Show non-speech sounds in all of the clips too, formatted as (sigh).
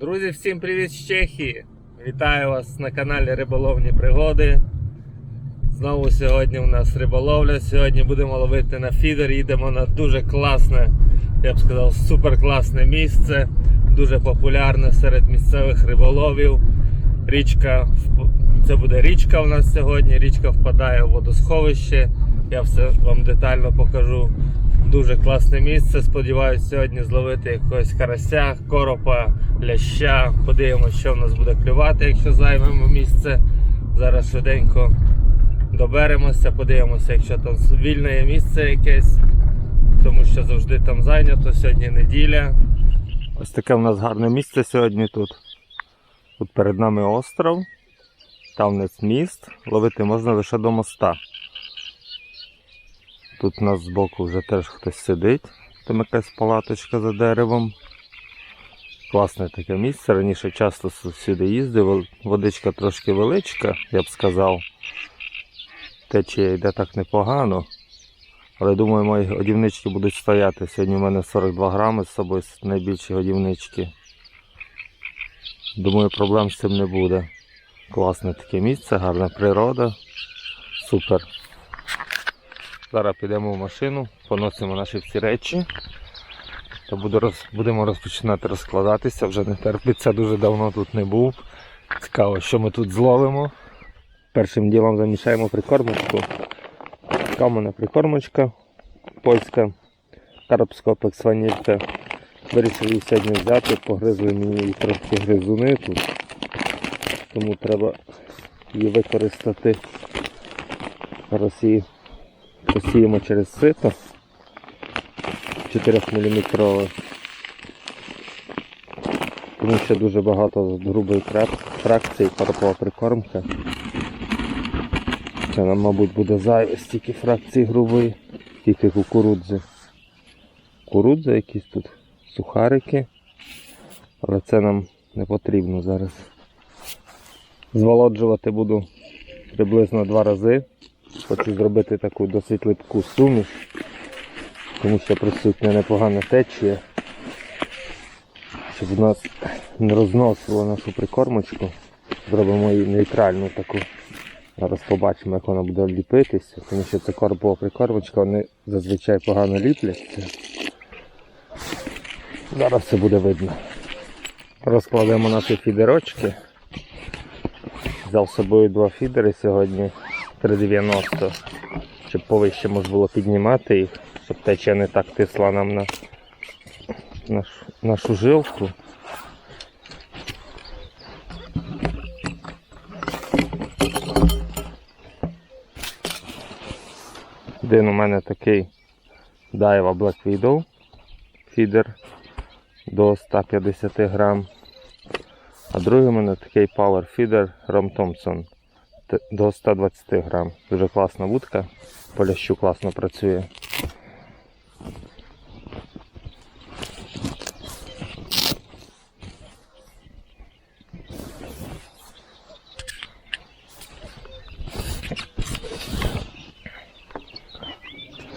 Друзі, всім привіт з Чехії! Вітаю вас на каналі Риболовні Пригоди. Знову сьогодні у нас риболовля. Сьогодні будемо ловити на фідер. Їдемо на дуже класне, я б сказав, супер класне місце. Дуже популярне серед місцевих риболовів. Річка, це буде річка у нас сьогодні. Річка впадає в водосховище. Я все вам детально покажу. Дуже класне місце. Сподіваюсь, сьогодні зловити якогось карася, коропа, ляща. Подивимося, що в нас буде клювати, якщо займемо місце. Зараз швиденько доберемося, подивимося, якщо там вільне є місце якесь, тому що завжди там зайнято. Сьогодні неділя. Ось таке в нас гарне місце сьогодні тут. Тут перед нами остров, там вниз міст. Ловити можна лише до моста. Тут у нас збоку вже теж хтось сидить, там якась палаточка за деревом. Класне таке місце. Раніше часто сюди їздив, водичка трошки величка, я б сказав. Течія йде так непогано. Але думаю, мої годівнички будуть стояти. Сьогодні в мене 42 грами з собою найбільші годівнички. Думаю, проблем з цим не буде. Класне таке місце, гарна природа. Супер. Зараз підемо в машину, поносимо наші всі речі. Та буду роз... будемо розпочинати розкладатися, вже не терпиться, дуже давно тут не був. Цікаво, що ми тут зловимо. Першим ділом замішаємо прикормочку. Така в мене прикормочка польська, карпскопекс ванілька. Вирішив її сьогодні взяти, погризли мені трохи гризуни тут. Тому треба її використати. Зараз посіємо через сито 4 мм. Тому що дуже багато грубої фракції карпова прикормка. Це нам, мабуть, буде зайве стільки фракції грубої, тільки кукурудзи. Кукурудзи якісь тут, сухарики. Але це нам не потрібно зараз. Зволоджувати буду приблизно два рази. Хочу зробити таку досить липку суміш, тому що присутня непогана течія, щоб у нас не розносило нашу прикормочку. Зробимо її нейтральну таку. Зараз побачимо, як вона буде ліпитися, тому що це корпова прикормочка, вони зазвичай погано ліпляться. Зараз все буде видно. Розкладемо наші фідерочки. Взяв з собою два фідери сьогодні 390, щоб повище можна було піднімати їх, щоб течія не так тисла нам на наш, нашу жилку. Один у мене такий Daiwa Black Widow фідер до 150 грам. А другий у мене такий Power Feeder Rom Thompson до 120 грам. Дуже класна вудка, по лящу класно працює.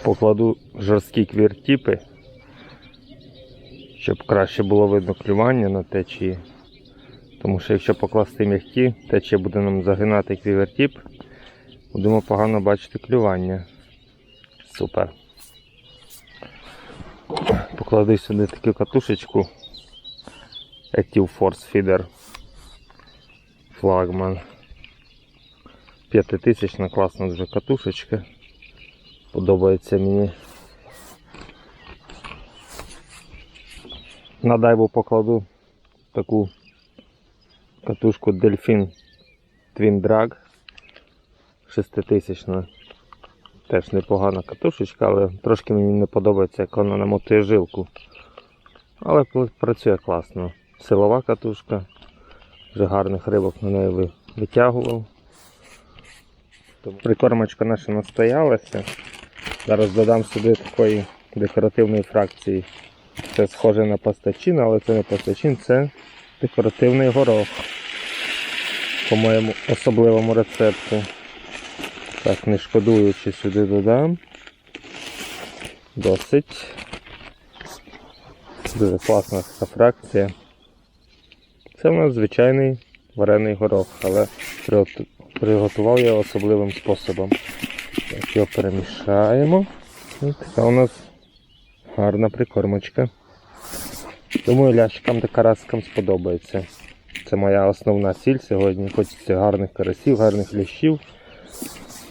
Покладу жорсткі квіртіпи, щоб краще було видно клювання на течії. Тому що якщо покласти м'які, течія буде нам загинати квівертіп, будемо погано бачити клювання. Супер. Поклади сюди таку катушечку Active Force Feeder Флагман. П'ятитисячна класна дуже катушечка. Подобається мені. На дайву покладу таку катушку Delfin Twin Drag 6000. Теж непогана катушечка, але трошки мені не подобається, як вона намотує жилку. Але працює класно. Силова катушка. Вже гарних рибок на неї витягував. Прикормочка наша настоялася. Зараз додам сюди такої декоративної фракції. Це схоже на пастачин, але це не пастачин, це декоративний горох. По моєму особливому рецепту. Так, не шкодуючи сюди додам. Досить. Дуже класна така фракція. Це у нас звичайний варений горох, але приготував я особливим способом. Так, його перемішаємо. І така у нас гарна прикормочка. Думаю, лящикам та караскам сподобається. Це моя основна ціль сьогодні. Хочеться гарних карасів, гарних лящів.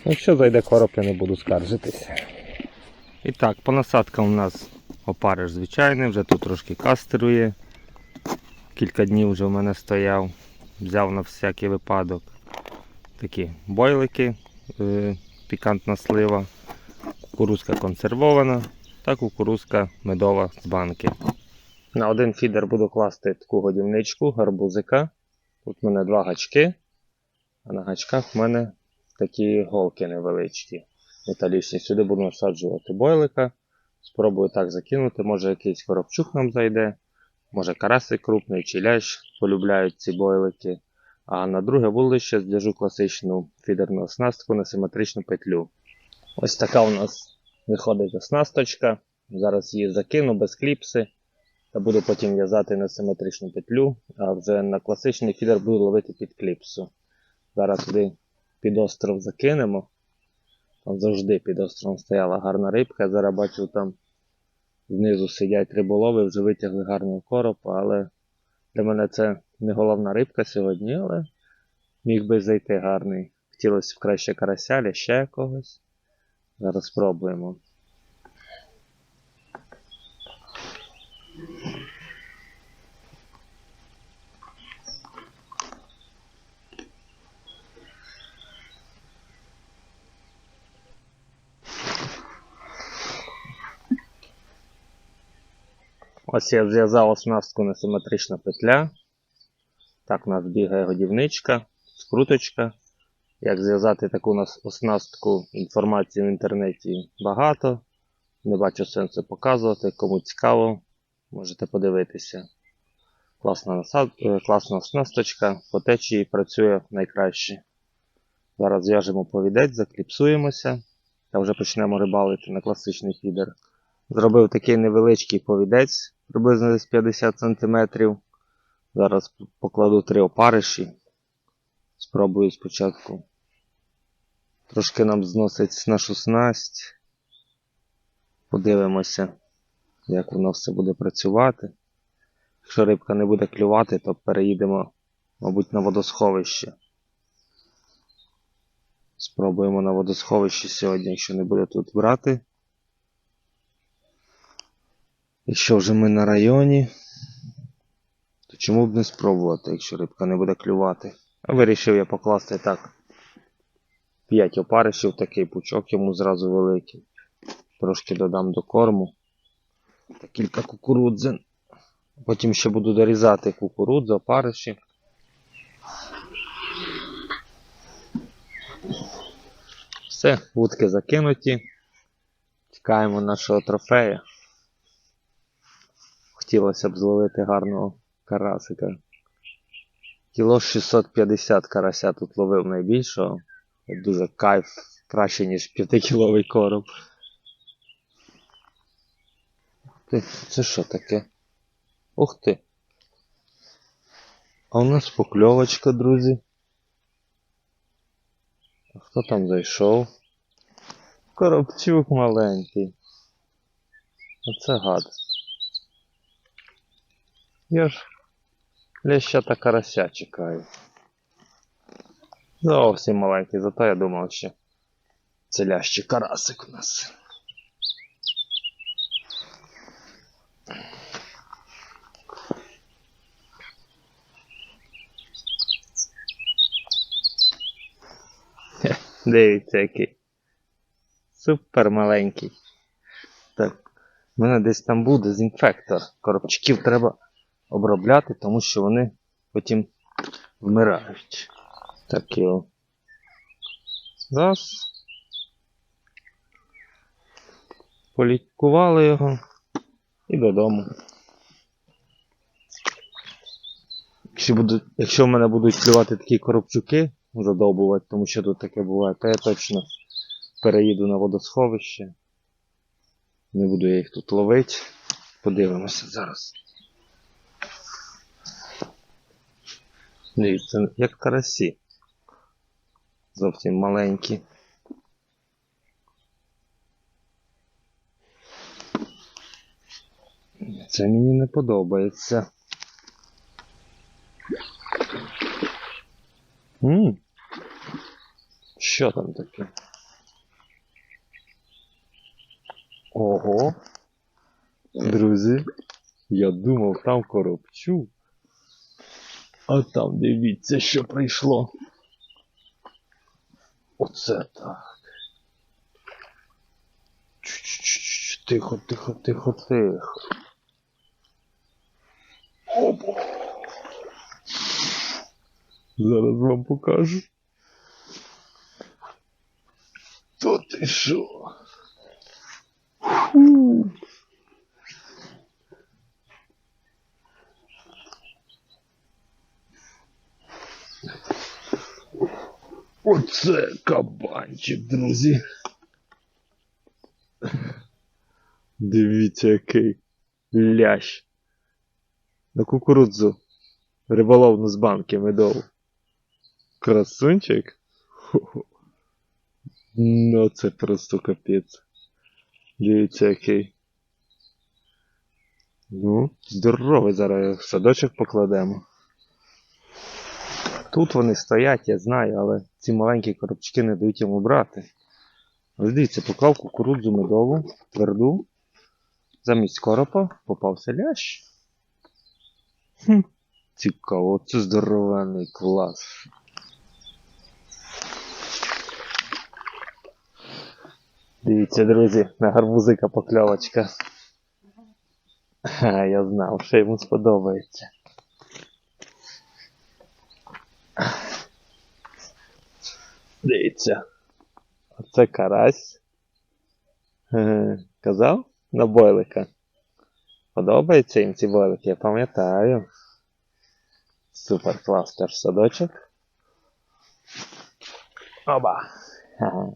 Якщо зайде короб, я не буду скаржитися. І так, по насадкам у нас опариш звичайний, вже тут трошки кастерує. Кілька днів вже в мене стояв. Взяв на всякий випадок такі бойлики, е, пікантна слива, кукурузка консервована та кукурузка медова з банки. На один фідер буду класти таку годівничку, гарбузика. Тут в мене два гачки, а на гачках в мене такі голки невеличкі, металічні. Сюди буду насаджувати бойлика. Спробую так закинути, може якийсь коробчук нам зайде, може карасик крупний чи лящ полюбляють ці бойлики. А на друге вулище зв'яжу класичну фідерну оснастку на симетричну петлю. Ось така у нас виходить оснасточка. Зараз її закину без кліпси. Та буду потім в'язати на симетричну петлю, а вже на класичний фідер буду ловити під кліпсу. Зараз туди під остров закинемо. Там завжди під островом стояла гарна рибка. Зараз бачу там знизу сидять риболови, вже витягли гарний короб, але для мене це не головна рибка сьогодні, але міг би зайти гарний. Хотілося б краще карася, ще якогось. Зараз спробуємо. Ось я зв'язав оснастку на симетрична петля. Так у нас бігає годівничка, скруточка. Як зв'язати таку оснастку інформації в інтернеті багато. Не бачу сенсу показувати. Кому цікаво, можете подивитися. Класна, насад... е, класна оснасточка, по течії працює найкраще. Зараз зв'яжемо повідець, закліпсуємося та вже почнемо рибалити на класичний фідер. Зробив такий невеличкий повідець, приблизно десь 50 см. Зараз покладу три опариші. Спробую спочатку. Трошки нам зносить нашу снасть. Подивимося, як воно все буде працювати. Якщо рибка не буде клювати, то переїдемо, мабуть, на водосховище. Спробуємо на водосховищі сьогодні, якщо не буде тут брати. Якщо вже ми на районі, то чому б не спробувати, якщо рибка не буде клювати? Вирішив я покласти так 5 опаришів, такий пучок йому зразу великий. Трошки додам до корму. Та кілька кукурудзин. Потім ще буду дорізати кукурудзу, опариші. Все, вудки закинуті. Чекаємо нашого трофея. Хотілося б зловити гарного карасика. Кіло 650 карася тут ловив найбільшого. Дуже кайф, краще, ніж 5-кіловий короб. Ти, це що таке? Ух ти. А у нас покльовочка, друзі. А хто там зайшов? Коробчук маленький. Оце гад. Я ж ляща та карася чекаю. Зовсім маленький, зато я думав, що це лящий карасик у нас. Дивіться який. Супер маленький. Так. У мене десь там був дезінфектор. Коробчиків треба обробляти, тому що вони потім вмирають. Так його. Раз. Полікували його і додому. Якщо, буду, якщо в мене будуть клювати такі коробчуки, задовбувати, тому що тут таке буває, то я точно переїду на водосховище. Не буду я їх тут ловити. Подивимося зараз. Дивіться, як карасі. Зовсім маленькі. Це мені не подобається. М, Що там таке? Ого. Друзі, я думав, там коробчу. А там дивіться, що прийшло. Оце так. Чш-чш-чш, Тихо, тихо, тихо, тихо. Опа. Зараз вам покажу. То ти що? Фу. Оце кабанчик, друзі. Дивіться, який лящ. На кукурудзу. Риболовну з банки медову. Красунчик? Хо-хо. Ну, це просто капець. Дивіться, який. Ну, здоровий зараз в садочок покладемо. Тут вони стоять, я знаю, але ці маленькі коробчики не дають йому брати. Ось дивіться, поклав кукурудзу медову, тверду. Замість коропа попався лящ. Хм. Цікаво, це здоровенний клас. Дивіться, друзі, на гарбузика покльовочка. Ха, я знав, що йому сподобається. Дивіться. Оце карась. Е, Казав? На бойлика. Подобається їм ці бойлики, я пам'ятаю. Супер кластер садочок. Оба. Ага.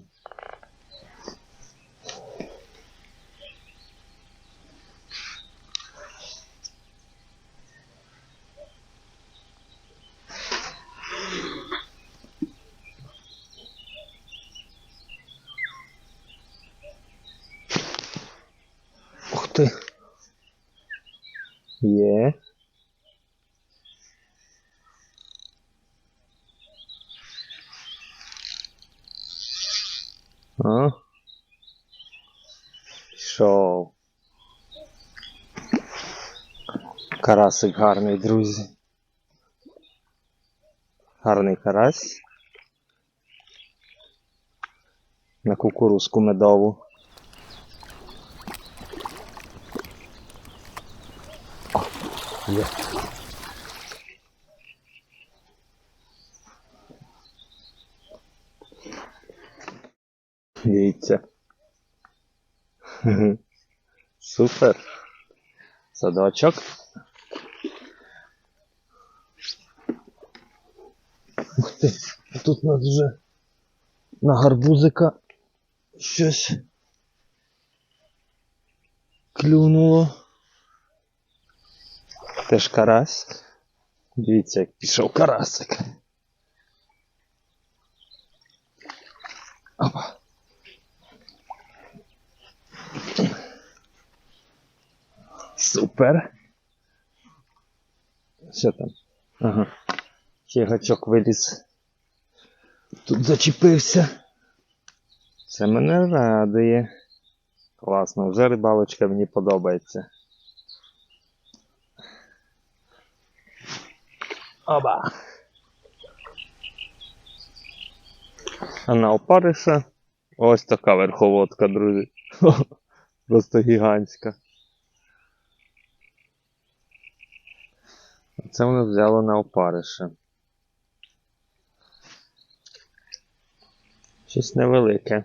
Ух ти. Є. А? Пішов. Карасик гарний, друзі. Гарний карась. На кукурузку медову. Є. Дивіться. Супер. Садочок. Ти, тут у нас вже на гарбузика щось клюнуло. Теж карась. Дивіться, як пішов карасик. Опа. Супер. Що там? Ага. Ще виліз. Тут зачепився. Це мене радує. Класно, вже рибалочка мені подобається. Оба. А на опариша ось така верховодка, друзі. (laughs) Просто гігантська. Це воно взяло на опариша. Щось невелике.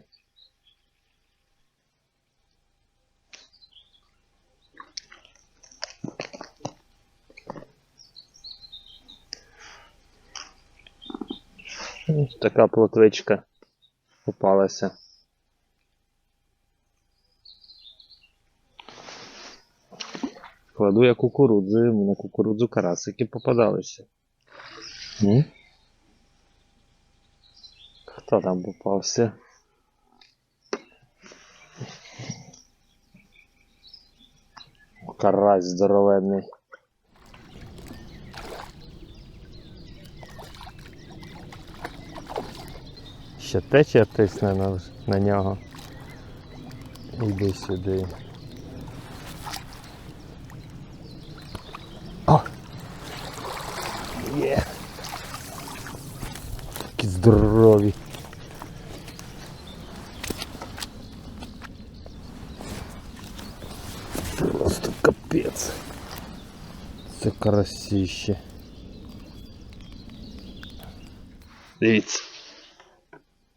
Ось така плотвичка попалася. Кладу я кукурудзу, йому на кукурудзу карасики попадалися. М? Хто там попався? Карась здоровенний. Ще тече тисне на, на нього. Іди сюди. О! Є! Такі здорові. Просто капець. Це. Дивіться.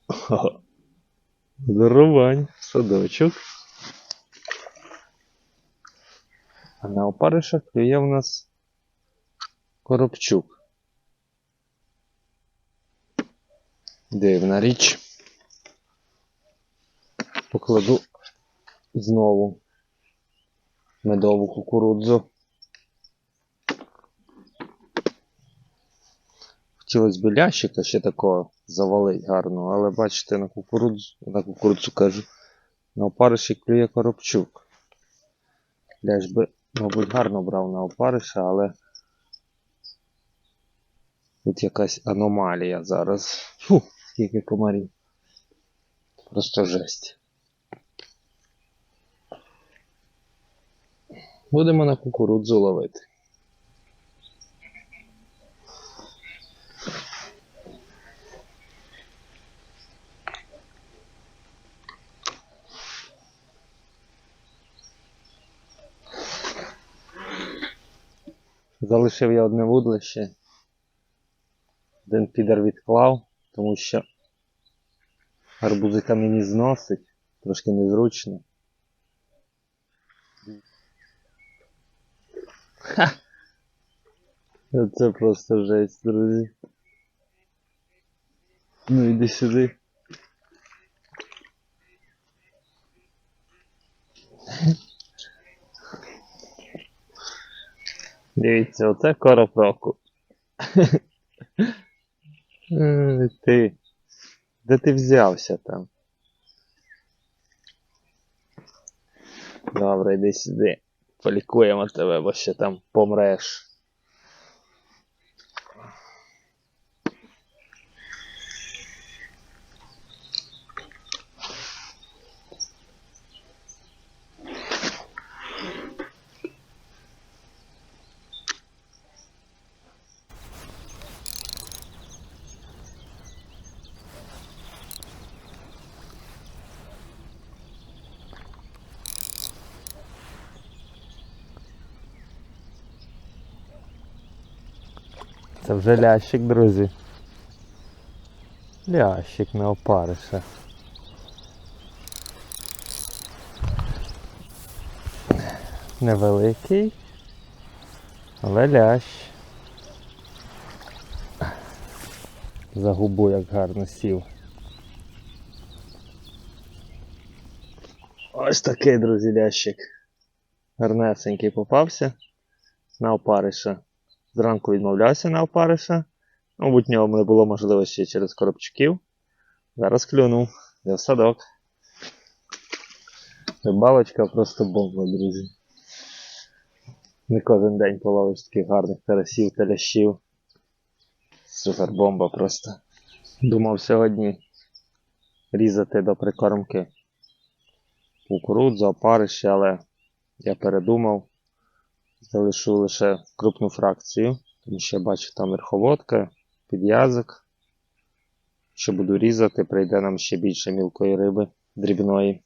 (laughs) Здоровань, садочок. А на опаришах клює в нас коробчук. Дивна річ. Покладу знову медову кукурудзу. Хотілося б лящика ще такого завалить гарно, але бачите, на кукурудзу, на кукурудзу кажу, на опариші клює коробчук. Лящ би, мабуть, гарно брав на опариша, але тут якась аномалія зараз. Фу, скільки комарів. Просто жесть. Будемо на кукурудзу ловити. Залишив я одне вудлище. Один підер відклав, тому що гарбузика мені зносить, трошки незручно. Ха! Це просто жесть, друзі. Ну іди сюди. Дивіться, оце короб року. Ай, Ти. Де ти взявся там? Добре, йди сюди. Полікуємо тебе, бо ще там помреш. Це вже лящик, друзі. Лящик на опариша. Невеликий, але лящ. За губу як гарно сів. Ось такий, друзі, лящик. Гарнесенький попався на опариша. Зранку відмовлявся на опариша. Мабуть, в нього не було можливості через коробчуків. Зараз клюнув. Я в садок. Рибалочка просто бомба, друзі. Не кожен день половиш таких гарних карасів та лящів. Супер бомба просто. Думав сьогодні різати до прикормки кукурудзу, опарище, але я передумав. Залишу лише крупну фракцію, тому що я бачу там верховодка, під'язок. Що буду різати, прийде нам ще більше мілкої риби дрібної.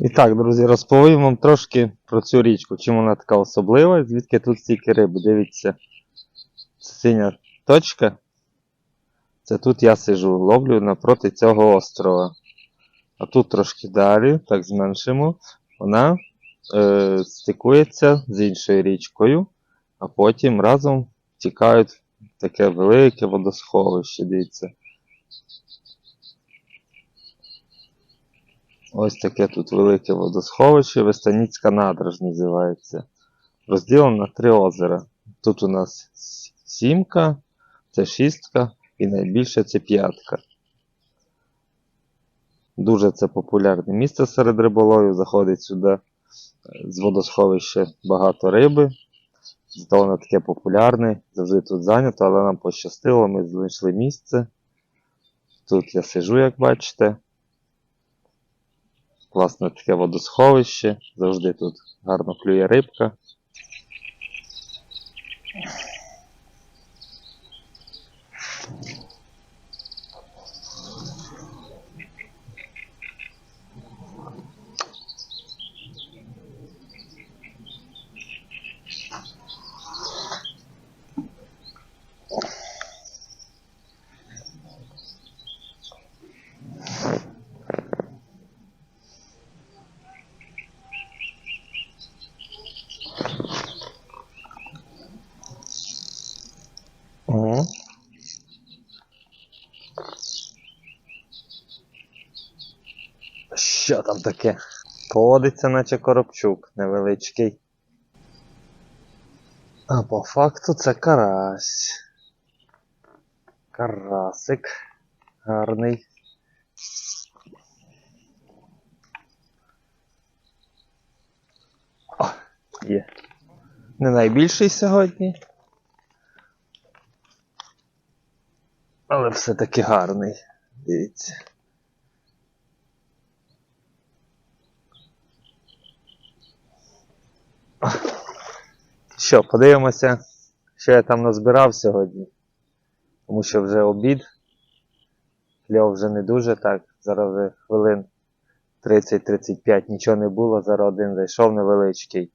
І так, друзі, розповім вам трошки про цю річку, чим вона така особлива, звідки тут стільки риби. Дивіться, це синя точка. Це тут я сижу, ловлю напроти цього острова. А тут трошки далі, так зменшимо, вона е, стикується з іншою річкою, а потім разом тікають в таке велике водосховище, дивіться. Ось таке тут велике водосховище, Вестаніцька надраж називається. Розділено на три озера. Тут у нас Сімка, це шістка і найбільше це п'ятка. Дуже це популярне місце серед риболовів. Заходить сюди з водосховища багато риби. Зато воно таке популярне, завжди тут зайнято, але нам пощастило, ми знайшли місце. Тут я сижу, як бачите. Класне таке водосховище, завжди тут гарно клює рибка. Що там таке? Поводиться, наче коробчук невеличкий. А по факту це карась. Карасик. Гарний. О, є. Не найбільший сьогодні. Але все-таки гарний. Дивіться. Що, подивимося, що я там назбирав сьогодні. Тому що вже обід. Кльов вже не дуже так. Зараз вже хвилин 30-35 нічого не було. Зараз один зайшов невеличкий.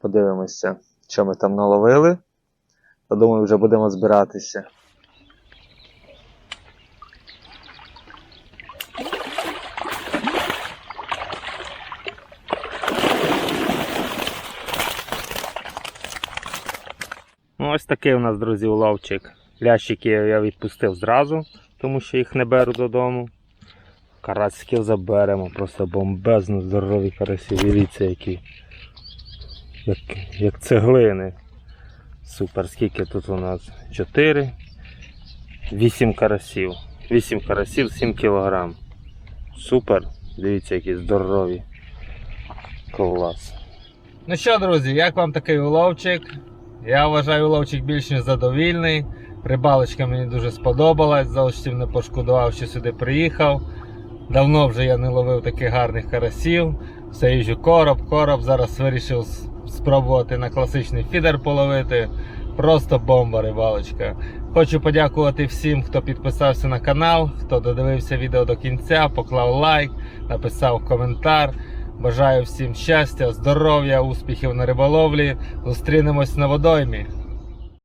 Подивимося, що ми там наловили. Та думаю, вже будемо збиратися. Ось такий у нас, друзі, уловчик. Лящиків я відпустив зразу, тому що їх не беру додому. Карацьків заберемо, просто бомбезно здорові карасі. Дивіться, які. Як, як цеглини. Супер, скільки тут у нас? 4. 8 карасів. 8 карасів, 7 кілограм. Супер. Дивіться, які здорові. Клас. Ну що, друзі, як вам такий уловчик? Я вважаю уловчик більш ніж задовільний. Рибалочка мені дуже сподобалась, зовсім не пошкодував, що сюди приїхав. Давно вже я не ловив таких гарних карасів. Все їжджу короб, короб. Зараз вирішив спробувати на класичний фідер половити. Просто бомба рибалочка. Хочу подякувати всім, хто підписався на канал, хто додивився відео до кінця, поклав лайк, написав коментар. Бажаю всім щастя, здоров'я, успіхів на риболовлі. Зустрінемось на водоймі.